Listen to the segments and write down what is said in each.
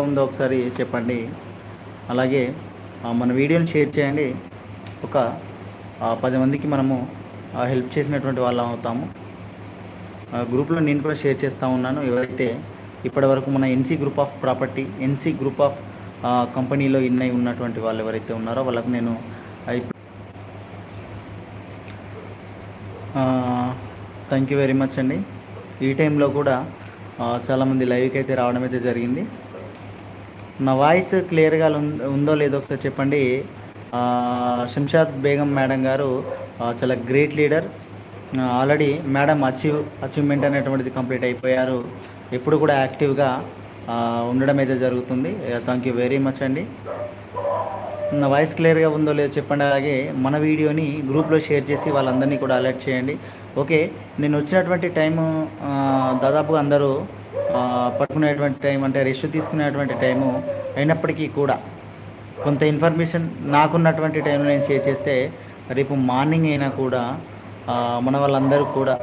ఉందో ఒకసారి చెప్పండి. అలాగే మన వీడియోని షేర్ చేయండి. ఒక పది మందికి మనము హెల్ప్ చేసినటువంటి వాళ్ళం అవుతాము. ఆ, గ్రూప్లో నేను కూడా షేర్ చేస్తూ ఉన్నాను. ఎవరైతే ఇప్పటివరకు మన NC group of property NC group of కంపెనీలో ఇన్ అయి ఉన్నటువంటి వాళ్ళు ఎవరైతే ఉన్నారో వాళ్ళకు నేను థ్యాంక్ యూ వెరీ మచ్ అండి. ఈ టైంలో కూడా చాలామంది లైవ్కి అయితే రావడం అయితే జరిగింది. నా వాయిస్ క్లియర్గా ఉందో లేదో ఒకసారి చెప్పండి. శంషాద్ బేగం మేడం గారు చాలా great leader. Already madam achieve achievement అనేటువంటిది కంప్లీట్ అయిపోయారు. ఎప్పుడు కూడా యాక్టివ్గా ఉండడం అయితే జరుగుతుంది. థ్యాంక్ యూ వెరీ మచ్ అండి. నా వాయిస్ క్లియర్గా ఉందో లేదో చెప్పండి. అలాగే మన వీడియోని గ్రూప్లో షేర్ చేసి వాళ్ళందరినీ కూడా అలర్ట్ చేయండి. ఓకే నేను వచ్చినటువంటి టైము దాదాపు అందరూ పట్టుకునేటువంటి టైం అంటే రెస్ట్ తీసుకునేటువంటి టైము అయినప్పటికీ కూడా కొంత ఇన్ఫర్మేషన్ నాకున్నటువంటి టైంలో నేను షేర్ చేస్తే రేపు మార్నింగ్ అయినా కూడా మన వాళ్ళందరూ కూడా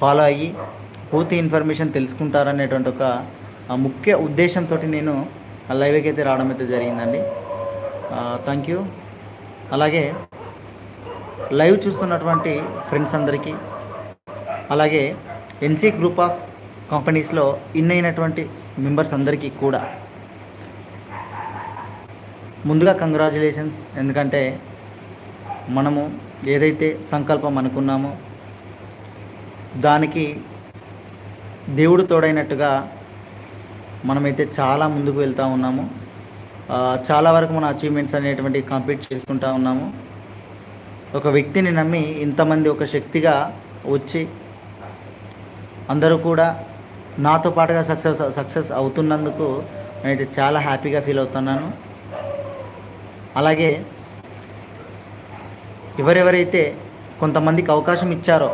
ఫాలో అయ్యి పూర్తి ఇన్ఫర్మేషన్ తెలుసుకుంటారనేటువంటి ఒక ముఖ్య ఉద్దేశంతో నేను లైవ్కి అయితే రావడం అయితే జరిగిందండి. Thank you. అలాగే లైవ్ చూస్తున్నటువంటి ఫ్రెండ్స్ అందరికీ అలాగే ఎన్సీ గ్రూప్ ఆఫ్ కంపెనీస్లో ఇన్ అయినటువంటి మెంబర్స్ అందరికీ కూడా ముందుగా కంగ్రాచులేషన్స్. ఎందుకంటే మనము ఏదైతే సంకల్పం అనుకున్నామో దానికి దేవుడు తోడైనట్టుగా మనమైతే చాలా ముందుకు వెళ్తూ ఉన్నాము. చాలా వరకు మన అచీవ్మెంట్స్ అనేటువంటి కంప్లీట్ చేసుకుంటా ఉన్నాము. ఒక వ్యక్తిని నమ్మి ఇంతమంది ఒక శక్తిగా వచ్చి అందరూ కూడా నాతో పాటుగా సక్సెస్ సక్సెస్ అవుతున్నందుకు నేనైతే చాలా హ్యాపీగా ఫీల్ అవుతున్నాను. అలాగే ఎవరెవరైతే కొంతమందికి అవకాశం ఇచ్చారో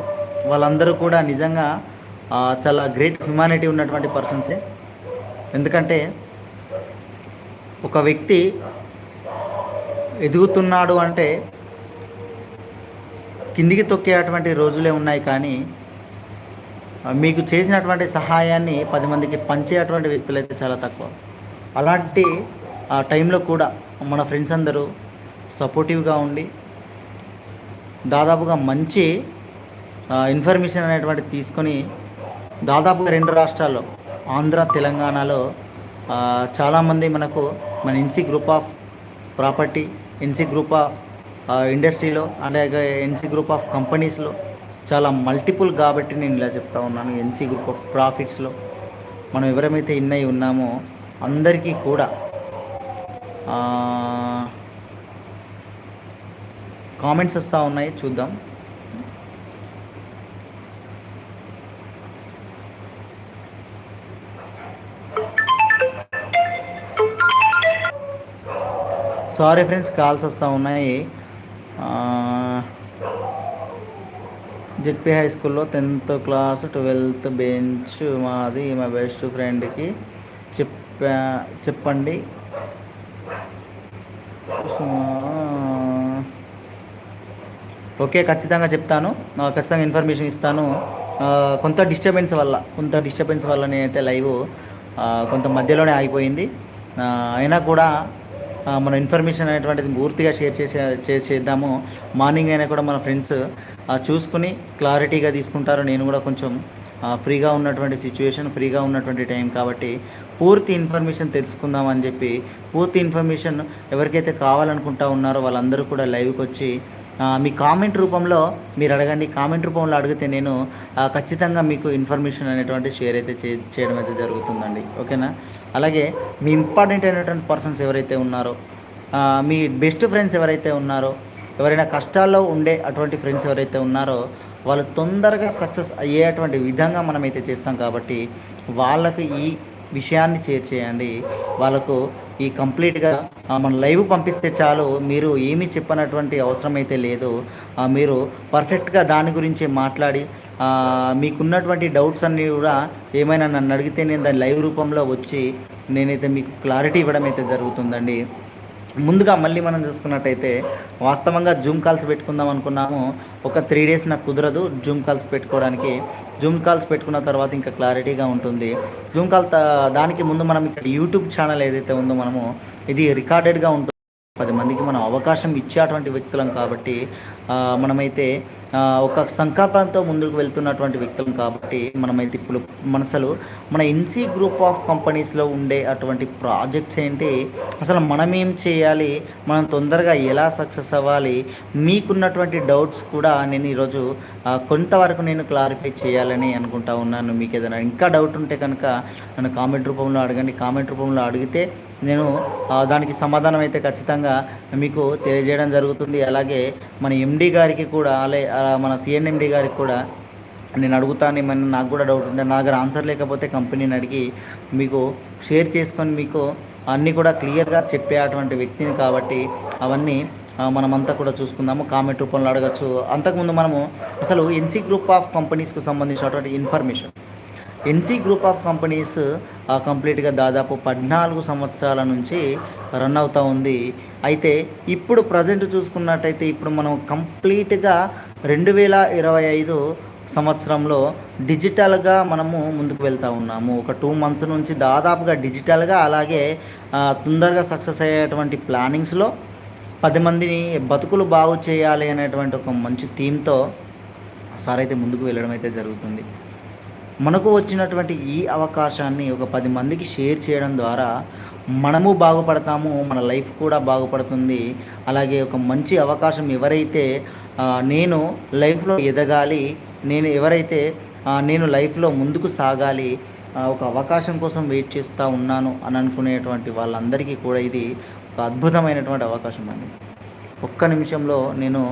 వాళ్ళందరూ కూడా నిజంగా చాలా గ్రేట్ హ్యుమానిటీ ఉన్నటువంటి పర్సన్సే. ఎందుకంటే ఒక వ్యక్తి ఎదుగుతున్నాడు అంటే కిందికి తొక్కేటువంటి రోజులే ఉన్నాయి కానీ మీకు చేసినటువంటి సహాయాన్ని పది మందికి పంచేటువంటి వ్యక్తులు అయితే చాలా తక్కువ. అలాంటి ఆ టైంలో కూడా మన ఫ్రెండ్స్ అందరూ సపోర్టివ్గా ఉండి దాదాపుగా మంచి ఇన్ఫర్మేషన్ అనేటువంటి తీసుకొని దాదాపుగా రెండు రాష్ట్రాల్లో ఆంధ్ర తెలంగాణలో చాలామంది మనకు మన NC group of property NC group of ఇండస్ట్రీలో అలాగే ఎన్సీ గ్రూప్ ఆఫ్ కంపెనీస్లో చాలా మల్టిపుల్ కాబట్టి నేను ఇలా చెప్తా ఉన్నాను. ఎన్సీ గ్రూప్ ఆఫ్ ప్రాఫిట్స్లో మనం ఎవరమైతే ఇన్ అయి ఉన్నామో అందరికీ కూడా కామెంట్స్ వస్తూ ఉన్నాయి. చూద్దాం. సారీ ఫ్రెండ్స్ కాల్స్ వస్తూ ఉన్నాయి. జెడ్పీ హై స్కూల్లో టెన్త్ క్లాస్ ట్వెల్త్ బెంచ్ మాది మా బెస్ట్ ఫ్రెండ్కి చెప్పా చెప్పండి. ఓకే ఖచ్చితంగా చెప్తాను. ఖచ్చితంగా ఇన్ఫర్మేషన్ ఇస్తాను. కొంత డిస్టర్బెన్స్ వల్ల కొంత డిస్టర్బెన్స్ వల్ల నేనైతే లైవ్ కొంత మధ్యలోనే ఆగిపోయింది. అయినా కూడా మన ఇన్ఫర్మేషన్ అనేటువంటిది పూర్తిగా షేర్ చేసే చేసేద్దాము మార్నింగ్ అయినా కూడా మన ఫ్రెండ్స్ చూసుకుని క్లారిటీగా తీసుకుంటారు. నేను కూడా కొంచెం ఫ్రీగా ఉన్నటువంటి సిచ్యువేషన్ ఫ్రీగా ఉన్నటువంటి టైం కాబట్టి పూర్తి ఇన్ఫర్మేషన్ తెలుసుకుందాం అని చెప్పి పూర్తి ఇన్ఫర్మేషన్ ఎవరికైతే కావాలనుకుంటా ఉన్నారో వాళ్ళందరూ కూడా లైవ్కి వచ్చి మీ కామెంట్ రూపంలో మీరు అడగండి. కామెంట్ రూపంలో అడిగితే నేను ఖచ్చితంగా మీకు ఇన్ఫర్మేషన్ అనేటువంటి షేర్ అయితే చే చేయడం అయితే జరుగుతుందండి. ఓకేనా? అలాగే మీ ఇంపార్టెంట్ అయినటువంటి పర్సన్స్ ఎవరైతే ఉన్నారో మీ బెస్ట్ ఫ్రెండ్స్ ఎవరైతే ఉన్నారో ఎవరైనా కష్టాల్లో ఉండే అటువంటి ఫ్రెండ్స్ ఎవరైతే ఉన్నారో వాళ్ళు తొందరగా సక్సెస్ అయ్యేటువంటి విధంగా మనమైతే చేస్తాం కాబట్టి వాళ్ళకి ఈ విషయాన్ని చేర్చేయండి వాళ్ళకు ఈ కంప్లీట్గా మన లైవ్ పంపిస్తే చాలు మీరు ఏమీ చెప్పనటువంటి అవసరం అయితే లేదు మీరు పర్ఫెక్ట్గా దాని గురించి మాట్లాడి మీకున్నటువంటి డౌట్స్ అన్నీ కూడా ఏమైనా నన్ను అడిగితే నేను దాని లైవ్ రూపంలో వచ్చి నేనైతే మీకు క్లారిటీ ఇవ్వడం అయితే జరుగుతుందండి. ముందుగా మళ్ళీ మనం చూసుకున్నట్టయితే వాస్తవంగా జూమ్ కాల్స్ పెట్టుకుందాం అనుకున్నాము. ఒక త్రీ డేస్ నాకు కుదరదు జూమ్ కాల్స్ పెట్టుకోవడానికి. జూమ్ కాల్స్ పెట్టుకున్న తర్వాత ఇంకా క్లారిటీగా ఉంటుంది. జూమ్ కాల్ దానికి ముందు మనం ఇక్కడ యూట్యూబ్ ఛానల్ ఏదైతే ఉందో మనము ఇది రికార్డెడ్గా ఉంటుంది. పది మందికి మనం అవకాశం ఇచ్చేటువంటి వ్యక్తులం కాబట్టి మనమైతే ఒక సంకల్పంతో ముందుకు వెళ్తున్నటువంటి వ్యక్తులు కాబట్టి మనమైతే ఇప్పుడు మనసలు మన ఇన్సీ గ్రూప్ ఆఫ్ కంపెనీస్లో ఉండే అటువంటి ప్రాజెక్ట్స్ ఏంటి? అసలు మనం ఏం చేయాలి? మనం తొందరగా ఎలా సక్సెస్ అవ్వాలి? మీకున్నటువంటి డౌట్స్ కూడా నేను ఈరోజు కొంతవరకు నేను క్లారిఫై చేయాలని అనుకుంటా ఉన్నాను. మీకు ఏదైనా ఇంకా డౌట్ ఉంటే కనుక నన్ను కామెంట్ రూపంలో అడగండి. కామెంట్ రూపంలో అడిగితే నేను దానికి సమాధానం అయితే ఖచ్చితంగా మీకు తెలియజేయడం జరుగుతుంది. అలాగే మన ఎండి గారికి కూడా అలే మన సిఎన్ఎండి గారికి కూడా నేను అడుగుతాను. ఏమన్నా నాకు కూడా డౌట్ ఉంటే నా దగ్గర ఆన్సర్ లేకపోతే కంపెనీని అడిగి మీకు షేర్ చేసుకొని మీకు అన్నీ కూడా క్లియర్గా చెప్పే అటువంటి వ్యక్తిని కాబట్టి అవన్నీ మనమంతా కూడా చూసుకుందాము. కామెంట్ రూపంలో అడగచ్చు. అంతకుముందు మనము అసలు ఎన్సీ గ్రూప్ ఆఫ్ కంపెనీస్కు సంబంధించినటువంటి information NC group of companies కంప్లీట్గా దాదాపు పద్నాలుగు సంవత్సరాల నుంచి రన్ అవుతూ ఉంది. అయితే ఇప్పుడు ప్రజెంట్ చూసుకున్నట్టయితే ఇప్పుడు మనం కంప్లీట్గా రెండు వేల ఇరవై ఐదు సంవత్సరంలో డిజిటల్గా మనము ముందుకు వెళ్తూ ఉన్నాము. ఒక టూ మంత్స్ నుంచి దాదాపుగా డిజిటల్గా అలాగే తొందరగా సక్సెస్ అయ్యేటువంటి ప్లానింగ్స్లో పది మందిని బతుకులు బాగు చేయాలి అనేటువంటి ఒక మంచి థీమ్తో సార్ అయితే ముందుకు వెళ్ళడం అయితే జరుగుతుంది. మనకు వచ్చినటువంటి ఈ అవకాశాన్ని ఒక పది మందికి షేర్ చేయడం ద్వారా మనము బాగుపడతాము మన లైఫ్ కూడా బాగుపడుతుంది. అలాగే ఒక మంచి అవకాశం ఎవరైతే నేను లైఫ్లో ఎదగాలి నేను ఎవరైతే నేను లైఫ్లో ముందుకు సాగాలి ఒక అవకాశం కోసం వెయిట్ చేస్తూ ఉన్నాను అని అనుకునేటువంటి వాళ్ళందరికీ కూడా ఇది ఒక అద్భుతమైనటువంటి అవకాశం అండి. ఒక్క నిమిషంలో నేను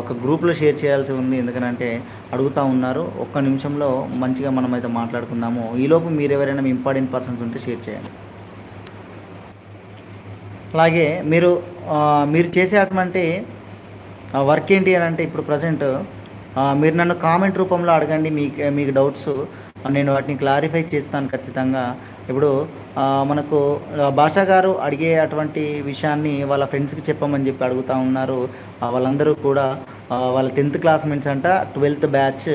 ఒక గ్రూప్లో షేర్ చేయాల్సి ఉంది. ఎందుకనంటే అడుగుతూ ఉన్నారు. ఒక్క నిమిషంలో మంచిగా మనం అయితే మాట్లాడుకుందాము. ఈలోపు మీరు ఎవరైనా ఇంపార్టెంట్ పర్సన్స్ ఉంటే షేర్ చేయండి. అలాగే మీరు మీరు మీరు చేసేటువంటి వర్క్ ఏంటి అని అంటే ఇప్పుడు ప్రజెంట్ మీరు నన్ను కామెంట్ రూపంలో అడగండి. మీకు మీకు డౌట్స్ నేను వాటిని క్లారిఫై చేస్తాను ఖచ్చితంగా. ఇప్పుడు మనకు భాష గారు అడిగే అటువంటి విషయాన్ని వాళ్ళ ఫ్రెండ్స్కి చెప్పమని చెప్పి అడుగుతూ ఉన్నారు. వాళ్ళందరూ కూడా వాళ్ళ టెన్త్ క్లాస్మేట్స్ అంట twelfth batch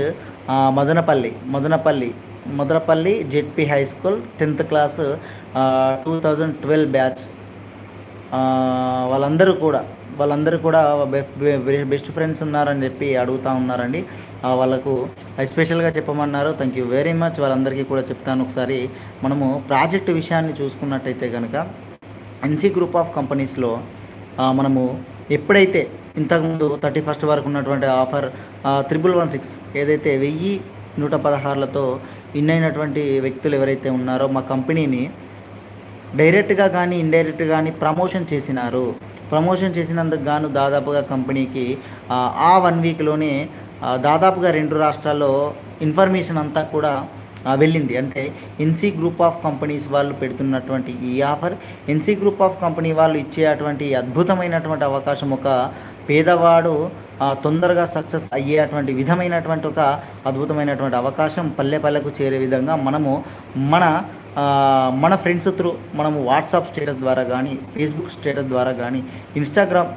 Madanapalle Madanapalle Madanapalle ZP high school tenth class two thousand twelve batch. వాళ్ళందరూ కూడా వాళ్ళందరూ కూడా బెస్ట్ ఫ్రెండ్స్ ఉన్నారని చెప్పి అడుగుతూ ఉన్నారండి. వాళ్ళకు ఎస్పెషల్గా చెప్పమన్నారు. Thank you very much. వాళ్ళందరికీ కూడా చెప్తాను ఒకసారి. మనము ప్రాజెక్ట్ విషయాన్ని చూసుకున్నట్టయితే కనుక ఎన్సీ గ్రూప్ ఆఫ్ కంపెనీస్లో మనము ఎప్పుడైతే ఇంతకుముందు థర్టీ ఫస్ట్ వరకు ఉన్నటువంటి ఆఫర్ త్రిబుల్ వన్ సిక్స్ ఏదైతే వెయ్యి నూట పదహారులతో ఇన్ అయినటువంటి వ్యక్తులు ఎవరైతే ఉన్నారో మా కంపెనీని డైరెక్ట్గా కానీ ఇండైరెక్ట్ కానీ ప్రమోషన్ చేసినారు. ప్రమోషన్ చేసినందుకు గాను దాదాపుగా కంపెనీకి ఆ, వన్ వీక్లోనే దాదాపుగా రెండు రాష్ట్రాల్లో ఇన్ఫర్మేషన్ అంతా కూడా వెళ్ళింది. అంటే ఎన్సీ గ్రూప్ ఆఫ్ కంపెనీస్ వాళ్ళు పెడుతున్నటువంటి ఈ offer NC group of company వాళ్ళు ఇచ్చేటువంటి అద్భుతమైనటువంటి అవకాశం ఒక పేదవాడు తొందరగా సక్సెస్ అయ్యేటువంటి విధమైనటువంటి ఒక అద్భుతమైనటువంటి అవకాశం పల్లె పల్లెకు చేరే విధంగా మనము మన మన ఫ్రెండ్స్ త్రూ మనము వాట్సాప్ స్టేటస్ ద్వారా కానీ ఫేస్బుక్ స్టేటస్ ద్వారా కానీ ఇన్స్టాగ్రామ్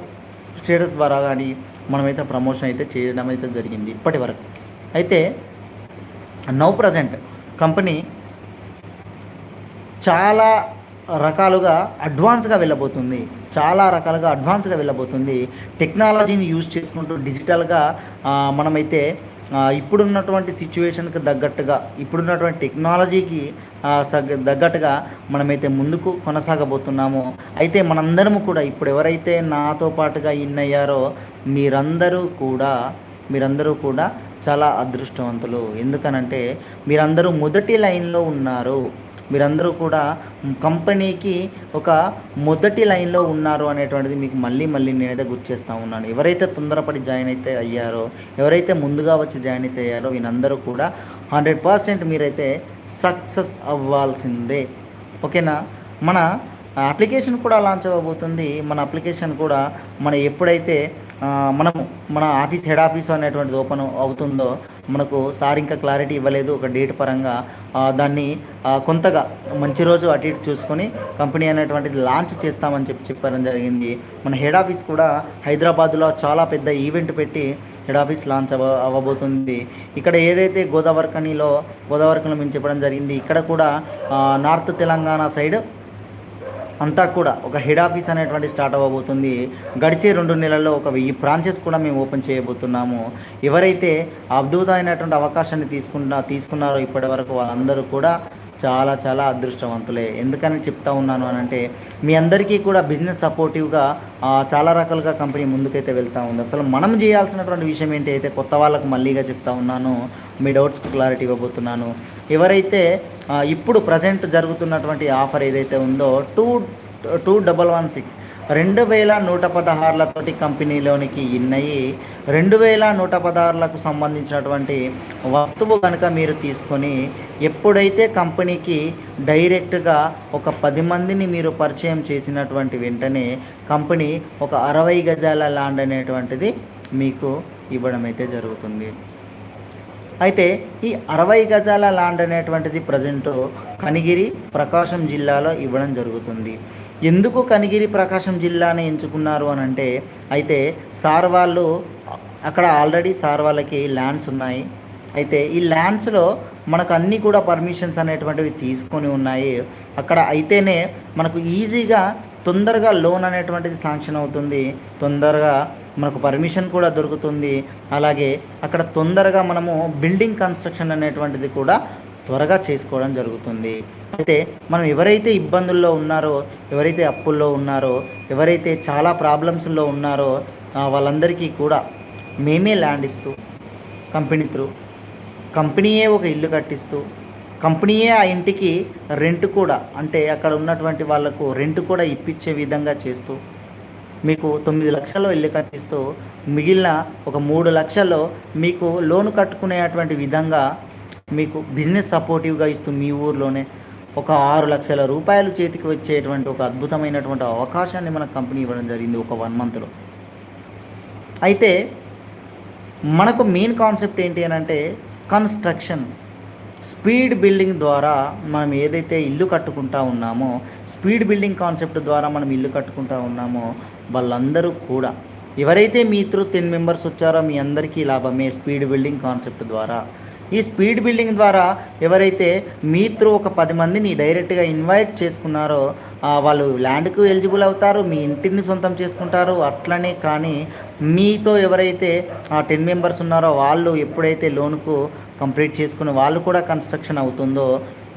స్టేటస్ ద్వారా కానీ మనమైతే ప్రమోషన్ అయితే చేయడం అయితే జరిగింది ఇప్పటి వరకు. అయితే నౌ ప్రజెంట్ కంపెనీ చాలా రకాలుగా అడ్వాన్స్గా వెళ్ళబోతుంది. చాలా రకాలుగా అడ్వాన్స్గా వెళ్ళబోతుంది. టెక్నాలజీని యూజ్ చేసుకుంటూ డిజిటల్గా మనమైతే ఇప్పుడున్నటువంటి సిచ్యువేషన్కి తగ్గట్టుగా ఇప్పుడున్నటువంటి టెక్నాలజీకి తగ్గట్టుగా మనమైతే ముందుకు కొనసాగబోతున్నాము. అయితే మనందరము కూడా ఇప్పుడు ఎవరైతే నాతో పాటుగా ఇన్ అయ్యారో మీరందరూ కూడా మీరందరూ కూడా చాలా అదృష్టవంతులు. ఎందుకనంటే మీరందరూ మొదటి లైన్లో ఉన్నారు. మీరందరూ కూడా కంపెనీకి ఒక మొదటి లైన్లో ఉన్నారు అనేటువంటిది మీకు మళ్ళీ మళ్ళీ నేనైతే గుర్తు చేస్తూ ఉన్నాను. ఎవరైతే తొందరపడి జాయిన్ అయితే అయ్యారో ఎవరైతే ముందుగా వచ్చి జాయిన్ అయితే అయ్యారో వీళ్ళందరూ కూడా హండ్రెడ్ పర్సెంట్ మీరైతే సక్సెస్ అవ్వాల్సిందే. ఓకేనా? మన అప్లికేషన్ కూడా లాంచ్ అవ్వబోతుంది. మన అప్లికేషన్ కూడా మన ఎప్పుడైతే మనం మనము మన ఆఫీస్ హెడ్ ఆఫీస్ అనేటువంటిది ఓపెన్ అవుతుందో మనకు సార్ ఇంకా క్లారిటీ ఇవ్వలేదు ఒక డేట్ పరంగా దాన్ని కొంతగా మంచి రోజు అటు ఇటు చూసుకొని కంపెనీ అనేటువంటిది లాంచ్ చేస్తామని చెప్పి చెప్పడం జరిగింది. మన హెడ్ ఆఫీస్ కూడా హైదరాబాద్లో చాలా పెద్ద ఈవెంట్ పెట్టి హెడ్ ఆఫీస్ లాంచ్ అవ్వ అవ్వబోతుంది ఇక్కడ ఏదైతే గోదావరికనిలో గోదావరికనిలో మేము చెప్పడం జరిగింది ఇక్కడ కూడా నార్త్ తెలంగాణ సైడ్ అంతా కూడా ఒక హెడ్ ఆఫీస్ అనేటువంటి స్టార్ట్ అవ్వబోతుంది. గడిచే రెండు నెలల్లో ఒక వెయ్యి బ్రాంచెస్ కూడా మేము ఓపెన్ చేయబోతున్నాము. ఎవరైతే అద్భుతమైనటువంటి అవకాశాన్ని తీసుకున్న తీసుకున్నారో ఇప్పటి వరకు వాళ్ళందరూ కూడా చాలా చాలా అదృష్టవంతులే. ఎందుకని చెప్తా ఉన్నాను అని అంటే మీ అందరికీ కూడా బిజినెస్ సపోర్టివ్గా చాలా రకాలుగా కంపెనీ ముందుకైతే వెళ్తూ ఉంది. అసలు మనం చేయాల్సినటువంటి విషయం ఏంటి? అయితే కొత్త వాళ్ళకు మళ్ళీగా చెప్తా ఉన్నాను. మీ డౌట్స్కి క్లారిటీ ఇవ్వబోతున్నాను. ఎవరైతే ఇప్పుడు ప్రజెంట్ జరుగుతున్నటువంటి ఆఫర్ ఏదైతే ఉందో two two double one six రెండు వేల నూట పదహారులతోటి కంపెనీలోనికి ఇన్నయి రెండు వేల నూట పదహారులకు సంబంధించినటువంటి వస్తువు కనుక మీరు తీసుకొని ఎప్పుడైతే కంపెనీకి డైరెక్ట్గా ఒక పది మందిని మీరు పరిచయం చేసినటువంటి వెంటనే కంపెనీ ఒక అరవై గజాల ల్యాండ్ అనేటువంటిది మీకు ఇవ్వడం అయితే జరుగుతుంది. అయితే ఈ అరవై గజాల ల్యాండ్ అనేటువంటిది ప్రజెంట్ కనిగిరి ప్రకాశం జిల్లాలో ఇవ్వడం జరుగుతుంది. ఎందుకు కనిగిరి ప్రకాశం జిల్లాని ఎంచుకున్నారు అని అంటే అయితే సార్ వాళ్ళు అక్కడ ఆల్రెడీ సార్ వాళ్ళకి ల్యాండ్స్ ఉన్నాయి. అయితే ఈ ల్యాండ్స్లో మనకు అన్నీ కూడా పర్మిషన్స్ అనేటువంటివి తీసుకొని ఉన్నాయి. అక్కడ అయితేనే మనకు ఈజీగా తొందరగా లోన్ అనేటువంటిది శాంక్షన్ అవుతుంది. తొందరగా మనకు పర్మిషన్ కూడా దొరుకుతుంది. అలాగే అక్కడ తొందరగా మనము బిల్డింగ్ కన్స్ట్రక్షన్ అనేటువంటిది కూడా త్వరగా చేసుకోవడం జరుగుతుంది. అయితే మనం ఎవరైతే ఇబ్బందుల్లో ఉన్నారో ఎవరైతే అప్పుల్లో ఉన్నారో ఎవరైతే చాలా ప్రాబ్లమ్స్లో ఉన్నారో వాళ్ళందరికీ కూడా మేమే ల్యాండ్ ఇస్తూ కంపెనీ త్రూ కంపెనీయే ఒక ఇల్లు కట్టిస్తూ కంపెనీయే ఆ ఇంటికి రెంట్ కూడా అంటే అక్కడ ఉన్నటువంటి వాళ్ళకు రెంట్ కూడా ఇప్పించే విధంగా చేస్తూ మీకు తొమ్మిది లక్షల్లో ఇల్లు కట్టిస్తూ మిగిలిన ఒక మూడు లక్షల్లో మీకు లోన్ కట్టుకునేటువంటి విధంగా మీకు బిజినెస్ సపోర్టివ్గా ఇస్తూ మీ ఊర్లోనే ఒక ఆరు లక్షల రూపాయలు చేతికి వచ్చేటువంటి ఒక అద్భుతమైనటువంటి అవకాశాన్ని మన కంపెనీ ఇవ్వడం జరిగింది ఒక వన్ మంత్లో. అయితే మనకు మెయిన్ కాన్సెప్ట్ ఏంటి అని అంటే కన్స్ట్రక్షన్. స్పీడ్ బిల్డింగ్ ద్వారా మనం ఏదైతే ఇల్లు కట్టుకుంటా ఉన్నామో స్పీడ్ బిల్డింగ్ కాన్సెప్ట్ ద్వారా మనం ఇల్లు కట్టుకుంటా ఉన్నామో వాళ్ళందరూ కూడా. ఎవరైతే మీ త్రూ టెన్ మెంబర్స్ వచ్చారో మీ అందరికీ లాభమే స్పీడ్ బిల్డింగ్ కాన్సెప్ట్ ద్వారా. ఈ స్పీడ్ బిల్డింగ్ ద్వారా ఎవరైతే మీ త్రూ ఒక పది మందిని డైరెక్ట్గా ఇన్వైట్ చేసుకున్నారో వాళ్ళు ల్యాండ్కు ఎలిజిబుల్ అవుతారు మీ ఇంటిని సొంతం చేసుకుంటారు అట్లనే కానీ మీతో ఎవరైతే ఆ టెన్ మెంబర్స్ ఉన్నారో వాళ్ళు ఎప్పుడైతే లోన్కు కంప్లీట్ చేసుకుని వాళ్ళు కూడా కన్స్ట్రక్షన్ అవుతుందో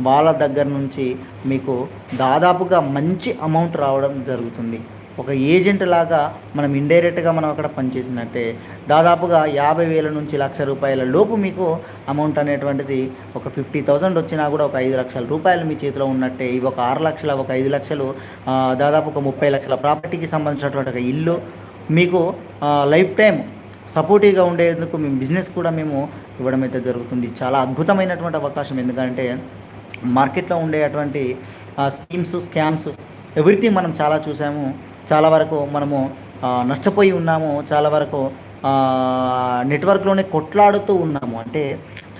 వాళ్ళ దగ్గర నుంచి మీకు దాదాపుగా మంచి అమౌంట్ రావడం జరుగుతుంది. ఒక ఏజెంట్ లాగా మనం ఇండైరెక్ట్గా మనం అక్కడ పనిచేసినట్టే దాదాపుగా యాభై వేల నుంచి లక్ష రూపాయల లోపు మీకు అమౌంట్ అనేటువంటిది ఒక ఫిఫ్టీ థౌసండ్ వచ్చినా కూడా ఒక ఐదు లక్షల రూపాయలు మీ చేతిలో ఉన్నట్టే. ఇవి ఒక ఆరు లక్షల ఒక ఐదు లక్షలు దాదాపు ఒక ముప్పై లక్షల ప్రాపర్టీకి సంబంధించినటువంటి ఒక ఇల్లు మీకు లైఫ్ టైం సపోర్టివ్గా ఉండేందుకు మేము బిజినెస్ కూడా మేము ఇవ్వడం అయితే జరుగుతుంది. చాలా అద్భుతమైనటువంటి అవకాశం. ఎందుకంటే మార్కెట్లో ఉండేటువంటి స్కీమ్స్ స్కామ్స్ ఎవ్రీథింగ్ మనం చాలా చూసాము. చాలా వరకు మనము నష్టపోయి ఉన్నాము. చాలా వరకు నెట్వర్క్లోనే కొట్లాడుతూ ఉన్నాము. అంటే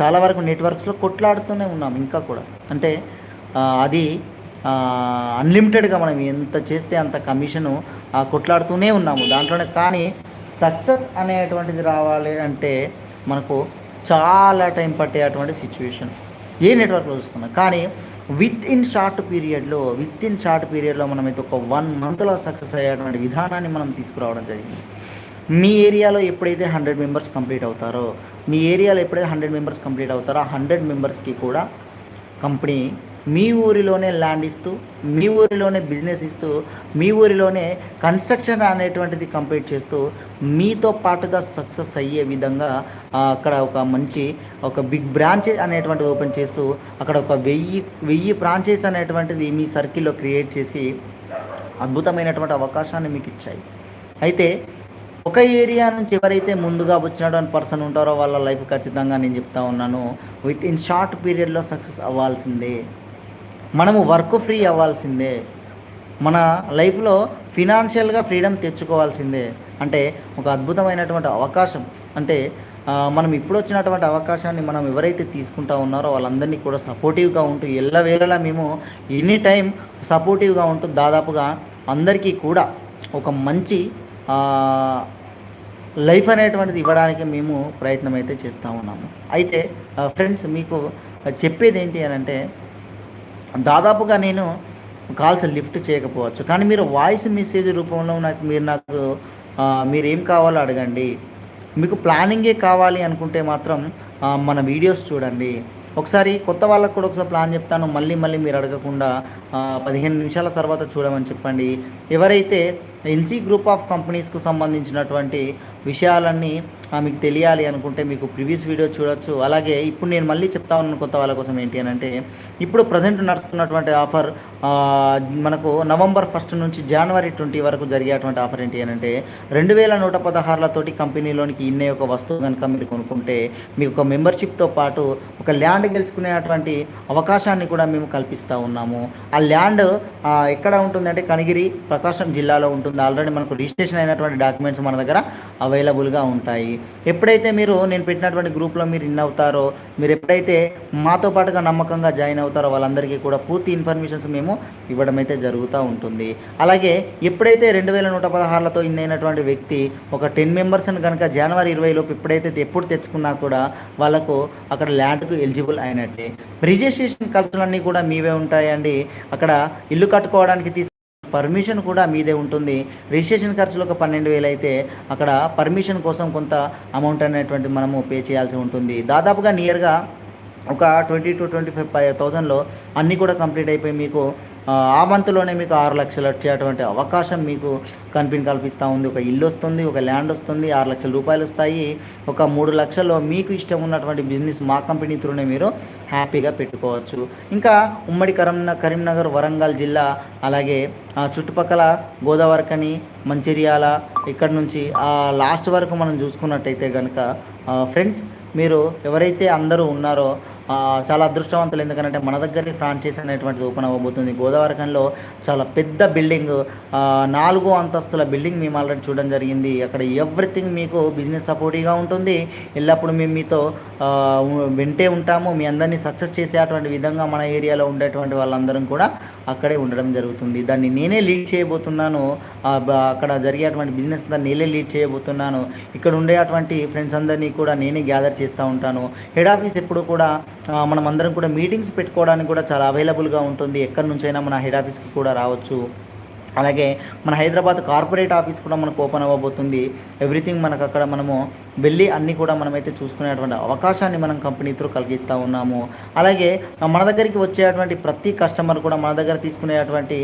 చాలా వరకు నెట్వర్క్స్లో కొట్లాడుతూనే ఉన్నాము ఇంకా కూడా. అంటే అది అన్లిమిటెడ్గా మనం ఎంత చేస్తే అంత కమిషను ఆ, కొట్లాడుతూనే ఉన్నాము. దాంట్లోనే కానీ సక్సెస్ అనేటువంటిది రావాలి అంటే మనకు చాలా టైం పట్టేటువంటి సిచ్యువేషన్. ఏ నెట్వర్క్లో చూసుకున్నా. కానీ విత్ ఇన్ షార్ట్ పీరియడ్లో విత్ ఇన్ షార్ట్ పీరియడ్లో మనం అయితే ఒక వన్ మంత్లో సక్సెస్ అయ్యేటువంటి విధానాన్ని మనం తీసుకురావడం జరిగింది. మీ ఏరియాలో ఎప్పుడైతే హండ్రెడ్ మెంబర్స్ కంప్లీట్ అవుతారో మీ ఏరియాలో ఎప్పుడైతే హండ్రెడ్ మెంబర్స్ కంప్లీట్ అవుతారో ఆ హండ్రెడ్ మెంబర్స్కి కూడా కంపెనీ మీ ఊరిలోనే ల్యాండ్ ఇస్తూ మీ ఊరిలోనే బిజినెస్ ఇస్తూ మీ ఊరిలోనే కన్స్ట్రక్షన్ అనేటువంటిది కంప్లీట్ చేస్తూ మీతో పాటుగా సక్సెస్ అయ్యే విధంగా అక్కడ ఒక మంచి ఒక బిగ్ బ్రాంచ్ అనేటువంటిది ఓపెన్ చేస్తూ అక్కడ ఒక వెయ్యి వెయ్యి బ్రాంచెస్ అనేటువంటిది మీ సర్కిల్లో క్రియేట్ చేసి అద్భుతమైనటువంటి అవకాశాన్ని మీకు ఇచ్చాయి. అయితే ఒక ఏరియా నుంచి ఎవరైతే ముందుగా వచ్చినటువంటి పర్సన్ ఉంటారో వాళ్ళ లైఫ్ ఖచ్చితంగా నేను చెప్తా ఉన్నాను. విత్ ఇన్ షార్ట్ పీరియడ్లో సక్సెస్ అవ్వాల్సిందే. మనము వర్క్ ఫ్రీ అవ్వాల్సిందే. మన లైఫ్లో ఫినాన్షియల్గా ఫ్రీడమ్ తెచ్చుకోవాల్సిందే. అంటే ఒక అద్భుతమైనటువంటి అవకాశం. అంటే మనం ఇప్పుడు వచ్చినటువంటి అవకాశాన్ని మనం ఎవరైతే తీసుకుంటా ఉన్నారో వాళ్ళందరినీ కూడా సపోర్టివ్గా ఉంటూ ఎల్లవేళలా మేము ఎనీ టైం సపోర్టివ్గా ఉంటూ దాదాపుగా అందరికీ కూడా ఒక మంచి లైఫ్ అనేటువంటిది ఇవ్వడానికి మేము ప్రయత్నం అయితే చేస్తూ ఉన్నాము. అయితే ఫ్రెండ్స్ మీకు చెప్పేది ఏంటి అని అంటే దాదాపుగా నేను కాల్స్ లిఫ్ట్ చేయకపోవచ్చు. కానీ మీరు వాయిస్ మెసేజ్ రూపంలో నాకు మీరు నాకు మీరు ఏం కావాలో అడగండి. మీకు ప్లానింగే కావాలి అనుకుంటే మాత్రం మన వీడియోస్ చూడండి. ఒకసారి కొత్త వాళ్ళకు కూడా ఒకసారి ప్లాన్ చెప్తాను. మళ్ళీ మళ్ళీ మీరు అడగకుండా పదిహేను నిమిషాల తర్వాత చూడమని చెప్పండి. ఎవరైతే ఎన్సీ గ్రూప్ ఆఫ్ కంపెనీస్కు సంబంధించినటువంటి విషయాలన్నీ మీకు తెలియాలి అనుకుంటే మీకు ప్రీవియస్ వీడియో చూడొచ్చు. అలాగే ఇప్పుడు నేను మళ్ళీ చెప్తా ఉన్నాను కొత్త వాళ్ళ కోసం ఏంటి అని అంటే ఇప్పుడు ప్రజెంట్ నడుస్తున్నటువంటి ఆఫర్ మనకు నవంబర్ ఫస్ట్ నుంచి జనవరి ట్వంటీ వరకు జరిగేటువంటి ఆఫర్ ఏంటి అని అంటే రెండు వేల నూట పదహారులతోటి కంపెనీలోనికి ఇన్నే ఒక వస్తువు కనుక మీరు కొనుక్కుంటే మీకు ఒక మెంబర్షిప్తో పాటు ఒక ల్యాండ్ గెలుచుకునేటువంటి అవకాశాన్ని కూడా మేము కల్పిస్తూ ఉన్నాము. ఆ ల్యాండ్ ఎక్కడ ఉంటుందంటే కనిగిరి ప్రకాశం జిల్లాలో ఉంటుంది. ఆల్రెడీ మనకు రిజిస్ట్రేషన్ అయినటువంటి డాక్యుమెంట్స్ మన దగ్గర అవైలబుల్గా ఉంటాయి. ఎప్పుడైతే మీరు నేను పెట్టినటువంటి గ్రూప్లో మీరు ఇన్ అవుతారో మీరు ఎప్పుడైతే మాతో పాటుగా నమ్మకంగా జాయిన్ అవుతారో వాళ్ళందరికీ కూడా పూర్తి ఇన్ఫర్మేషన్స్ మేము ఇవ్వడం అయితే జరుగుతూ ఉంటుంది. అలాగే ఎప్పుడైతే రెండు వేల నూట పదహారులతో ఇన్ అయినటువంటి వ్యక్తి ఒక టెన్ మెంబర్స్ని కనుక జనవరి ఇరవైలోపు ఎప్పుడైతే ఎప్పుడు తెచ్చుకున్నా కూడా వాళ్ళకు అక్కడ ల్యాండ్కు ఎలిజిబుల్ అయినట్టే. రిజిస్ట్రేషన్ ఖర్చులన్నీ కూడా మీవే ఉంటాయండి. అక్కడ ఇల్లు కట్టుకోవడానికి తీసుకు పర్మిషన్ కూడా మీదే ఉంటుంది. రిజిస్ట్రేషన్ ఖర్చులు ఒక పన్నెండు వేలు అయితే అక్కడ పర్మిషన్ కోసం కొంత అమౌంట్ అనేటువంటి మనము పే చేయాల్సి ఉంటుంది. దాదాపుగా నియర్గా ఒక twenty to twenty five five థౌజండ్లో అన్నీ కూడా కంప్లీట్ అయిపోయి మీకు ఆ, మంత్లోనే మీకు ఆరు లక్షలు వచ్చేటువంటి అవకాశం మీకు కనిపిని కల్పిస్తూ ఉంది. ఒక ఇల్లు వస్తుంది ఒక ల్యాండ్ వస్తుంది ఆరు లక్షల రూపాయలు వస్తాయి. ఒక మూడు లక్షల్లో మీకు ఇష్టం ఉన్నటువంటి బిజినెస్ మా కంపెనీ త్రూనే మీరు హ్యాపీగా పెట్టుకోవచ్చు. ఇంకా ఉమ్మడి కరీంన కరీంనగర్ వరంగల్ జిల్లా అలాగే చుట్టుపక్కల గోదావరికని మంచిర్యాల ఇక్కడ నుంచి ఆ లాస్ట్ వరకు మనం చూసుకున్నట్టయితే కనుక ఫ్రెండ్స్ మీరు ఎవరైతే అందరూ ఉన్నారో చాలా అదృష్టవంతులు. ఎందుకంటే మన దగ్గరికి ఫ్రాంచైజ్ అనేటువంటిది ఓపెన్ అవ్వబోతుంది. గోదావరికంలో చాలా పెద్ద బిల్డింగ్ నాలుగు నాలుగో అంతస్తుల బిల్డింగ్ మేము ఆల్రెడీ చూడడం జరిగింది. అక్కడ ఎవ్రీథింగ్ మీకు బిజినెస్ సపోర్టివ్గా ఉంటుంది. ఎల్లప్పుడూ మేము మీతో వింటే వెంటే ఉంటాము. మీ అందరినీ సక్సెస్ చేసేటువంటి విధంగా మన ఏరియాలో ఉండేటువంటి వాళ్ళందరం కూడా అక్కడే ఉండడం జరుగుతుంది. దాన్ని నేనే లీడ్ చేయబోతున్నాను. అక్కడ జరిగేటువంటి బిజినెస్ దాన్ని నేనే లీడ్ చేయబోతున్నాను. ఇక్కడ ఉండేటువంటి ఫ్రెండ్స్ అందరినీ కూడా నేనే గ్యాదర్ చేస్తూ ఉంటాను. హెడ్ ఆఫీస్ ఎప్పుడు కూడా మనం అందరం కూడా మీటింగ్స్ పెట్టుకోవడానికి కూడా చాలా అవైలబుల్గా ఉంటుంది. ఎక్కడి నుంచైనా మన హెడ్ ఆఫీస్కి కూడా రావచ్చు. అలాగే మన హైదరాబాద్ కార్పొరేట్ ఆఫీస్ కూడా మనకు ఓపెన్ అవ్వబోతుంది. ఎవ్రీథింగ్ మనకు అక్కడ మనము వెళ్ళి అన్నీ కూడా మనమైతే చూసుకునేటువంటి అవకాశాన్ని మనం కంపెనీ కలిగిస్తూ ఉన్నాము. అలాగే మన దగ్గరికి వచ్చేటువంటి ప్రతి కస్టమర్ కూడా మన దగ్గర తీసుకునేటువంటి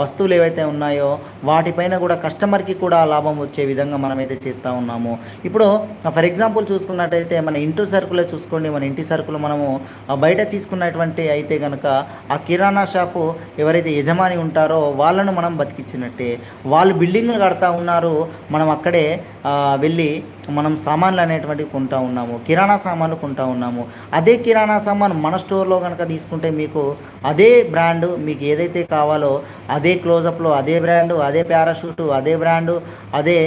వస్తువులు ఏవైతే ఉన్నాయో వాటిపైన కూడా కస్టమర్కి కూడా లాభం వచ్చే విధంగా మనమైతే చేస్తూ ఉన్నాము. ఇప్పుడు ఫర్ ఎగ్జాంపుల్ చూసుకున్నట్టయితే మన ఇంటి సరుకులే చూసుకోండి. మన ఇంటి సరుకులు మనము బయట తీసుకున్నటువంటి అయితే కనుక ఆ కిరాణా షాపు ఎవరైతే యజమాని ఉంటారో వాళ్ళను మనం బతికించినట్టే వాళ్ళు బిల్డింగ్లు కడతా ఉన్నారు. మనం అక్కడే వెళ్ళి మనం సామాన్లు అనేటువంటివి కొంటా ఉన్నాము. కిరాణా సామాన్లు కొంటా ఉన్నాము. అదే కిరాణా సామాన్ మన స్టోర్లో కనుక తీసుకుంటే మీకు అదే బ్రాండ్ మీకు ఏదైతే కావాలో అదే క్లోజప్లో అదే బ్రాండు అదే పారాషూటు అదే బ్రాండు అదే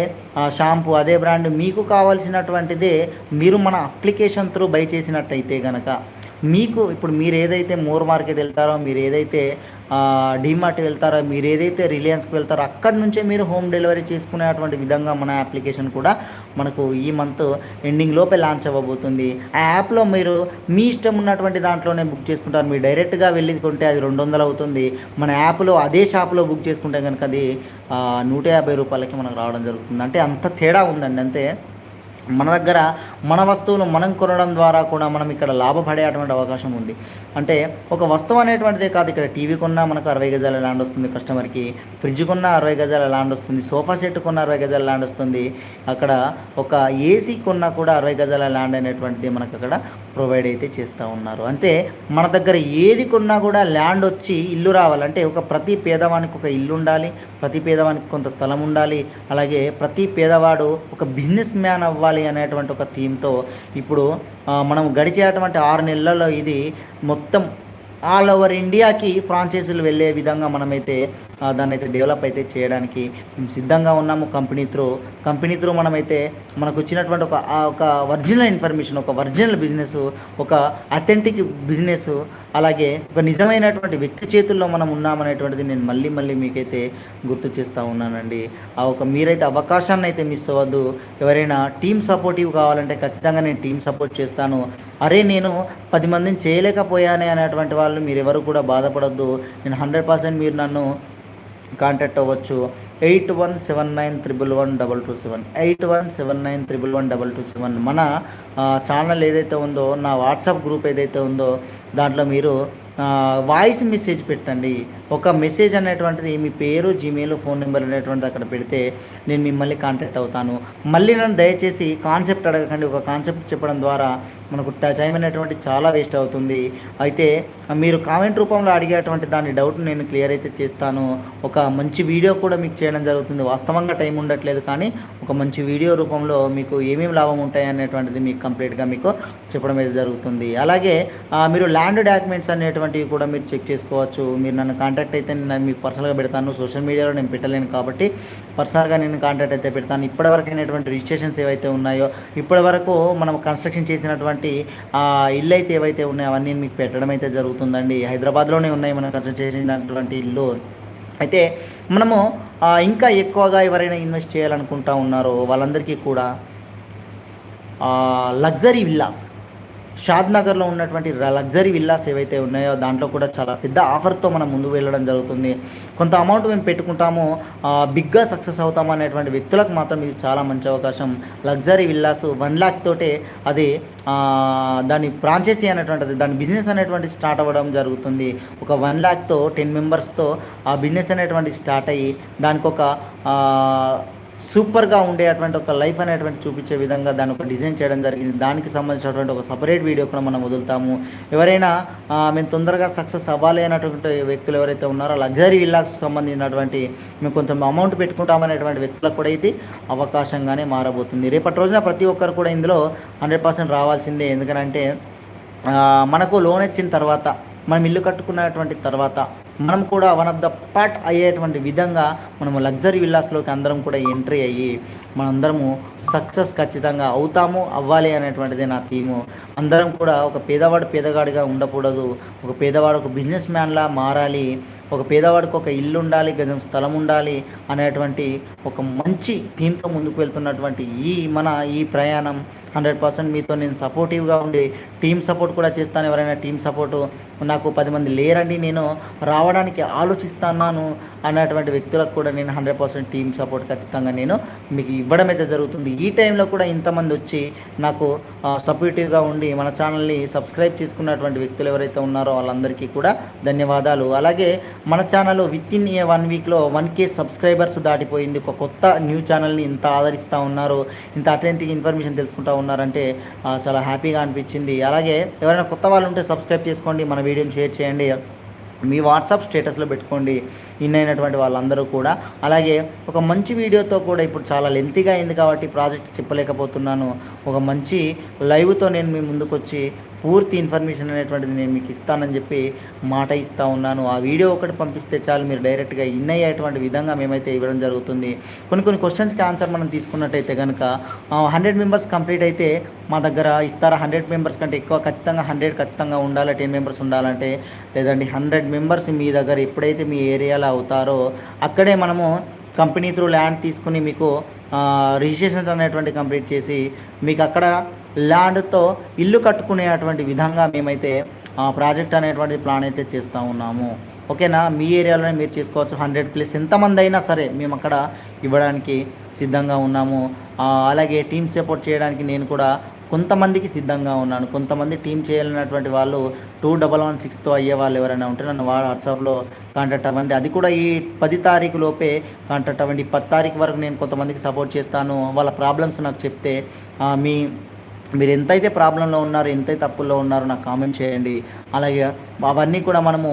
షాంపూ అదే బ్రాండ్ మీకు కావాల్సినటువంటిదే మీరు మన అప్లికేషన్ త్రూ బై చేసినట్టయితే కనుక మీకు ఇప్పుడు మీరు ఏదైతే మోర్ మార్కెట్ వెళ్తారో మీరు ఏదైతే డిమార్ట్ వెళ్తారో మీరు ఏదైతే రిలయన్స్కి వెళ్తారో అక్కడి నుంచే మీరు హోమ్ డెలివరీ చేసుకునేటువంటి విధంగా మన అప్లికేషన్ కూడా మనకు ఈ మంత్ ఎండింగ్ లోపే లాంచ్ అవ్వబోతుంది. ఆ యాప్లో మీరు మీ ఇష్టం ఉన్నటువంటి దాంట్లోనే బుక్ చేసుకుంటారు. మీరు డైరెక్ట్గా వెళ్ళి కొంటే అది రెండు వందలు అవుతుంది. మన యాప్లో అదే షాప్లో బుక్ చేసుకుంటే కనుక అది నూట యాభై రూపాయలకి మనకు రావడం జరుగుతుంది. అంటే అంత తేడా ఉందండి. అంతే మన దగ్గర మన వస్తువులు మనం కొనడం ద్వారా కూడా మనం ఇక్కడ లాభపడేటువంటి అవకాశం ఉంది. అంటే ఒక వస్తువు అనేటువంటిదే కాదు ఇక్కడ టీవీ కొన్నా మనకు అరవై గజాల ల్యాండ్ వస్తుంది కస్టమర్కి ఫ్రిడ్జ్ కొన్నా అరవై గజాల ల్యాండ్ వస్తుంది సోఫా సెట్ కొన్న అరవై గజాల ల్యాండ్ వస్తుంది అక్కడ ఒక ఏసీ కొన్నా కూడా అరవై గజాల ల్యాండ్ అనేటువంటిది మనకు అక్కడ ప్రొవైడ్ అయితే చేస్తూ ఉన్నారు. అంటే మన దగ్గర ఏది కొన్నా కూడా ల్యాండ్ వచ్చి ఇల్లు రావాలంటే ఒక ప్రతి పేదవానికి ఒక ఇల్లు ఉండాలి ప్రతి పేదవానికి కొంత స్థలం ఉండాలి. అలాగే ప్రతి పేదవాడు ఒక బిజినెస్ మ్యాన్ అవ్వాలి అనేటువంటి ఒక థీమ్తో ఇప్పుడు మనం గడిచేటువంటి ఆరు నెలల్లో ఇది మొత్తం ఆల్ ఓవర్ ఇండియాకి ఫ్రాంచైజీలు వెళ్ళే విధంగా మనమైతే దాన్ని అయితే డెవలప్ అయితే చేయడానికి మేము సిద్ధంగా ఉన్నాము కంపెనీ త్రూ కంపెనీ త్రూ మనమైతే మనకు వచ్చినటువంటి ఒక ఒక ఒరిజినల్ ఇన్ఫర్మేషన్ ఒక ఒరిజినల్ బిజినెస్ ఒక అథెంటిక్ బిజినెస్ అలాగే ఒక నిజమైనటువంటి వ్యక్తి చేతుల్లో మనం ఉన్నామనేటువంటిది నేను మళ్ళీ మళ్ళీ మీకైతే గుర్తు చేస్తూ ఉన్నానండి. ఆ ఒక మీరైతే అవకాశాన్ని అయితే మిస్ అవ్వద్దు. ఎవరైనా టీం సపోర్టివ్ కావాలంటే ఖచ్చితంగా నేను టీం సపోర్ట్ చేస్తాను. అరే నేను పది మందిని చేయలేకపోయానే అనేటువంటి వాళ్ళు మీరు ఎవరు కూడా బాధపడద్దు. నేను హండ్రెడ్ పర్సెంట్ మీరు నన్ను కాంటాక్ట్ అవ్వచ్చు. Eight one seven nine triple one double two seven. Eight one seven nine triple one double two seven. మన ఛానల్ ఏదైతే ఉందో నా వాట్సాప్ గ్రూప్ ఏదైతే ఉందో దాంట్లో మీరు వాయిస్ మెసేజ్ పెట్టండి. ఒక మెసేజ్ అనేటువంటిది మీ పేరు జీమెయిల్ ఫోన్ నెంబర్ అనేటువంటిది అక్కడ పెడితే నేను మిమ్మల్ని కాంటాక్ట్ అవుతాను. మళ్ళీ నన్ను దయచేసి కాన్సెప్ట్ అడగకండి. ఒక కాన్సెప్ట్ చెప్పడం ద్వారా మనకు టైం అనేటువంటి చాలా వేస్ట్ అవుతుంది. అయితే మీరు కామెంట్ రూపంలో అడిగేటువంటి దాని డౌట్ నేను క్లియర్ అయితే చేస్తాను. ఒక మంచి వీడియో కూడా మీకు చేయడం జరుగుతుంది. వాస్తవంగా టైం ఉండట్లేదు కానీ ఒక మంచి వీడియో రూపంలో మీకు ఏమేమి లాభం ఉంటాయి అనేటువంటిది మీకు కంప్లీట్గా మీకు చెప్పడం అయితే జరుగుతుంది. అలాగే మీరు ల్యాండ్ డాక్యుమెంట్స్ అనేటువంటివి కూడా మీరు చెక్ చేసుకోవచ్చు. మీరు నన్ను కాంటాక్ట్ అయితే నేను మీకు పర్సనల్గా పెడతాను. సోషల్ మీడియాలో నేను పెట్టలేను కాబట్టి పర్సనల్గా నేను కాంటాక్ట్ అయితే పెడతాను. ఇప్పటివరకు అయినటువంటి రిజిస్ట్రేషన్స్ ఏవైతే ఉన్నాయో ఇప్పటివరకు మనం కన్స్ట్రక్షన్ చేసినటువంటి ఆ, ఇల్లు అయితే ఏవైతే ఉన్నాయో అవన్నీ మీకు పెట్టడం అయితే జరుగుతుందండి. హైదరాబాద్లోనే ఉన్నాయి మనం ఖర్చు చేసినటువంటి ఇల్లు. అయితే మనము ఇంకా ఎక్కువగా ఎవరైనా ఇన్వెస్ట్ చేయాలనుకుంటా ఉన్నారో వాళ్ళందరికీ కూడా లగ్జరీ విల్లాస్ షాద్ నగర్లో ఉన్నటువంటి లగ్జరీ విల్లాస్ ఏవైతే ఉన్నాయో దాంట్లో కూడా చాలా పెద్ద ఆఫర్తో మనం ముందు వెళ్ళడం జరుగుతుంది. కొంత అమౌంట్ మేము పెట్టుకుంటాము. బిగ్గా సక్సెస్ అవుతాము అనేటువంటి వ్యక్తులకు మాత్రం ఇది చాలా మంచి అవకాశం. లగ్జరీ విల్లాస్ వన్ ల్యాక్ తోటే అది దాని ఫ్రాంచైజీ అనేటువంటిది దాని బిజినెస్ అనేటువంటి స్టార్ట్ అవ్వడం జరుగుతుంది. ఒక వన్ ల్యాక్తో టెన్ మెంబర్స్తో ఆ బిజినెస్ అనేటువంటి స్టార్ట్ అయ్యి దానికి ఒక సూపర్గా ఉండేటువంటి ఒక లైఫ్ అనేటువంటి చూపించే విధంగా దాన్ని ఒక డిజైన్ చేయడం జరిగింది. దానికి సంబంధించినటువంటి ఒక సపరేట్ వీడియో కూడా మనం వదులుతాము. ఎవరైనా మేము తొందరగా సక్సెస్ అవ్వాలి అనేటువంటి వ్యక్తులు ఎవరైతే ఉన్నారో లగ్జరీ విల్లాకు సంబంధించినటువంటి మేము కొంచెం అమౌంట్ పెట్టుకుంటామనేటువంటి వ్యక్తులకు కూడా ఇది అవకాశంగానే మారబోతుంది. రేపటి రోజున ప్రతి ఒక్కరు కూడా ఇందులో హండ్రెడ్ పర్సెంట్ రావాల్సిందే. ఎందుకంటే మనకు లోన్ ఇచ్చిన తర్వాత మనం ఇల్లు కట్టుకున్నటువంటి తర్వాత మనం కూడా వన్ ఆఫ్ ద పార్ట్ అయ్యేటువంటి విధంగా మనము లగ్జరీ విల్లాస్లోకి అందరం కూడా ఎంట్రీ అయ్యి మనందరము సక్సెస్ ఖచ్చితంగా అవుతాము అవ్వాలి అనేటువంటిది నా థీము అందరం కూడా ఒక పేదవాడు పేదగాడిగా ఉండకూడదు ఒక పేదవాడు ఒక బిజినెస్ మ్యాన్లా మారాలి ఒక పేదవాడికి ఒక ఇల్లు ఉండాలి గజం స్థలం ఉండాలి అనేటువంటి ఒక మంచి థీమ్తో ముందుకు వెళ్తున్నటువంటి ఈ మన ఈ ప్రయాణం హండ్రెడ్ పర్సెంట్ మీతో నేను సపోర్టివ్గా ఉండి టీం సపోర్ట్ కూడా చేస్తాను. ఎవరైనా టీం సపోర్టు నాకు పది మంది లేరండి నేను రావడానికి ఆలోచిస్తున్నాను అన్నటువంటి వ్యక్తులకు కూడా నేను హండ్రెడ్ పర్సెంట్ టీం సపోర్ట్ ఖచ్చితంగా నేను మీకు ఇవ్వడం అయితే జరుగుతుంది. ఈ టైంలో కూడా ఇంతమంది వచ్చి నాకు సపోర్టివ్గా ఉండి మన ఛానల్ని సబ్స్క్రైబ్ చేసుకున్నటువంటి వ్యక్తులు ఎవరైతే ఉన్నారో వాళ్ళందరికీ కూడా ధన్యవాదాలు. అలాగే మన channel within a one వీక్లో వన్ కే సబ్స్క్రైబర్స్ దాటిపోయింది. ఒక కొత్త న్యూ ఛానల్ని ఇంత ఆదరిస్తూ ఉన్నారు. ఇంత అటెంటివ్ ఇన్ఫర్మేషన్ తెలుసుకుంటూ ఉన్నారంటే చాలా హ్యాపీగా అనిపించింది. అలాగే ఎవరైనా కొత్త వాళ్ళు ఉంటే సబ్స్క్రైబ్ చేసుకోండి. మన వీడియోని షేర్ చేయండి. మీ వాట్సాప్ స్టేటస్లో పెట్టుకోండి. ఇన్ అయినటువంటి వాళ్ళందరూ కూడా. అలాగే ఒక మంచి వీడియోతో కూడా ఇప్పుడు చాలా లెంతీగా అయింది కాబట్టి ప్రాజెక్ట్ చెప్పలేకపోతున్నాను. ఒక మంచి లైవ్తో నేను మీ ముందుకు వచ్చి పూర్తి ఇన్ఫర్మేషన్ అనేటువంటిది నేను మీకు ఇస్తానని చెప్పి మాట ఇస్తూ ఉన్నాను. ఆ వీడియో ఒకటి పంపిస్తే చాలు మీరు డైరెక్ట్గా ఇన్ అయ్యేటువంటి విధంగా మేమైతే ఇవ్వడం జరుగుతుంది. కొన్ని కొన్ని క్వశ్చన్స్కి ఆన్సర్ మనం తీసుకున్నట్టయితే కనుక హండ్రెడ్ మెంబర్స్ కంప్లీట్ అయితే మా దగ్గర ఇస్తారా? హండ్రెడ్ మెంబర్స్ కంటే ఎక్కువ ఖచ్చితంగా హండ్రెడ్ ఖచ్చితంగా ఉండాలి టెన్ మెంబర్స్ ఉండాలంటే. లేదండి హండ్రెడ్ మెంబర్స్ మీ దగ్గర ఎప్పుడైతే మీ ఏరియాలో అవుతారో అక్కడే మనము కంపెనీ త్రూ ల్యాండ్ తీసుకుని మీకు రిజిస్ట్రేషన్ అనేటువంటి కంప్లీట్ చేసి మీకు అక్కడ ల్యాండ్తో ఇల్లు కట్టుకునేటువంటి విధంగా మేమైతే ఆ ప్రాజెక్ట్ అనేటువంటి ప్లాన్ అయితే చేస్తూ ఉన్నాము. ఓకేనా? మీ ఏరియాలోనే మీరు చేసుకోవచ్చు. హండ్రెడ్ ప్లస్ ఎంతమంది అయినా సరే మేము అక్కడ ఇవ్వడానికి సిద్ధంగా ఉన్నాము. అలాగే టీమ్ సపోర్ట్ చేయడానికి నేను కూడా కొంతమందికి సిద్ధంగా ఉన్నాను. కొంతమంది టీం చేయాలన్నటువంటి వాళ్ళు టూ డబల్ వన్ సిక్స్తో అయ్యే వాళ్ళు ఎవరైనా ఉంటే నన్ను వాట్సాప్లో కాంటాక్ట్ అవ్వండి. అది కూడా ఈ పది తారీఖు లోపే కాంటాక్ట్ అవ్వండి. ఈ పది తారీఖు వరకు నేను కొంతమందికి సపోర్ట్ చేస్తాను. వాళ్ళ ప్రాబ్లమ్స్ నాకు చెప్తే మీ మీరు ఎంతైతే ప్రాబ్లంలో ఉన్నారో ఎంతైతే తప్పుల్లో ఉన్నారో నాకు కామెంట్ చేయండి. అలాగే అవన్నీ కూడా మనము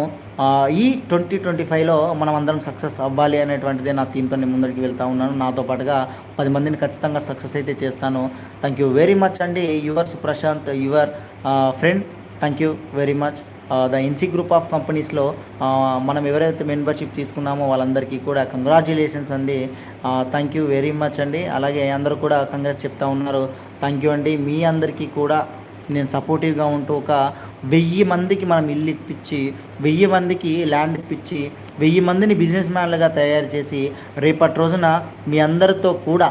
ఈ ట్వంటీ ట్వంటీ ఫైవ్లో మనం అందరం సక్సెస్ అవ్వాలి అనేటువంటిదే నా థీమ్తో నేను ముందరికి వెళ్తూ ఉన్నాను. నాతో పాటుగా పది మందిని ఖచ్చితంగా సక్సెస్ అయితే చేస్తాను. థ్యాంక్ యూ వెరీ మచ్ అండి. Yours Prashant your friend thank you very much the NC group of కంపెనీస్లో మనం ఎవరైతే మెంబర్షిప్ తీసుకున్నామో వాళ్ళందరికీ కూడా కంగ్రాచులేషన్స్ అండి. థ్యాంక్ యూ వెరీ మచ్ అండి. అలాగే అందరూ కూడా కంగ్రాట్ చెప్తా ఉన్నారు. థ్యాంక్ యూ అండి. మీ అందరికీ కూడా నేను సపోర్టివ్గా ఉంటూ ఒక వెయ్యి మందికి మనం ఇల్లు ఇప్పించి వెయ్యి మందికి ల్యాండ్ ఇప్పించి వెయ్యి మందిని బిజినెస్ మ్యాన్లుగా తయారు చేసి రేపటి రోజున మీ అందరితో కూడా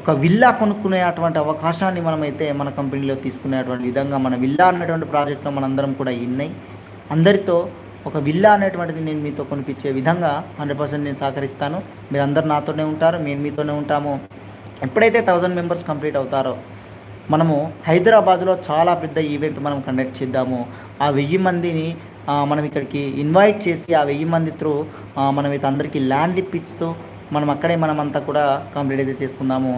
ఒక విల్లా కొనుక్కునేటువంటి అవకాశాన్ని మనమైతే మన కంపెనీలో తీసుకునేటువంటి విధంగా మన విల్లా అనేటువంటి ప్రాజెక్ట్లో మనందరం కూడా ఇన్నాయి అందరితో ఒక విల్లా అనేటువంటిది నేను మీతో కొనిపించే విధంగా హండ్రెడ్ పర్సెంట్ నేను సహకరిస్తాను. మీరు అందరు నాతోనే ఉంటారు మేము మీతోనే ఉంటాము. ఎప్పుడైతే థౌజండ్ మెంబర్స్ కంప్లీట్ అవుతారో మనము హైదరాబాద్లో చాలా పెద్ద ఈవెంట్ మనం కండక్ట్ చేద్దాము. ఆ వెయ్యి మందిని మనం ఇక్కడికి ఇన్వైట్ చేసి ఆ వెయ్యి మంది త్రూ మనం అయితే అందరికీ ల్యాండ్ ఇప్పిస్తూ మనం అక్కడే మనం అంతా కూడా కంప్లీట్ అయితే చేసుకుందాము.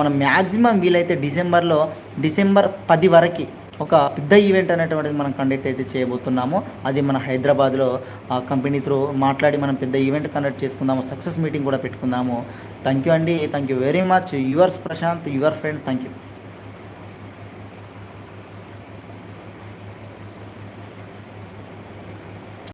మనం మ్యాక్సిమం వీలైతే డిసెంబర్లో డిసెంబర్ పది వరకు ఒక పెద్ద ఈవెంట్ అనేటువంటిది మనం కండక్ట్ అయితే చేయబోతున్నాము. అది మన హైదరాబాద్లో ఆ కంపెనీ త్రూ మాట్లాడి మనం పెద్ద ఈవెంట్ కండక్ట్ చేసుకుందాము. సక్సెస్ మీటింగ్ కూడా పెట్టుకుందాము. థ్యాంక్ యూ అండి. Thank you very much yours Prashant your friend thank you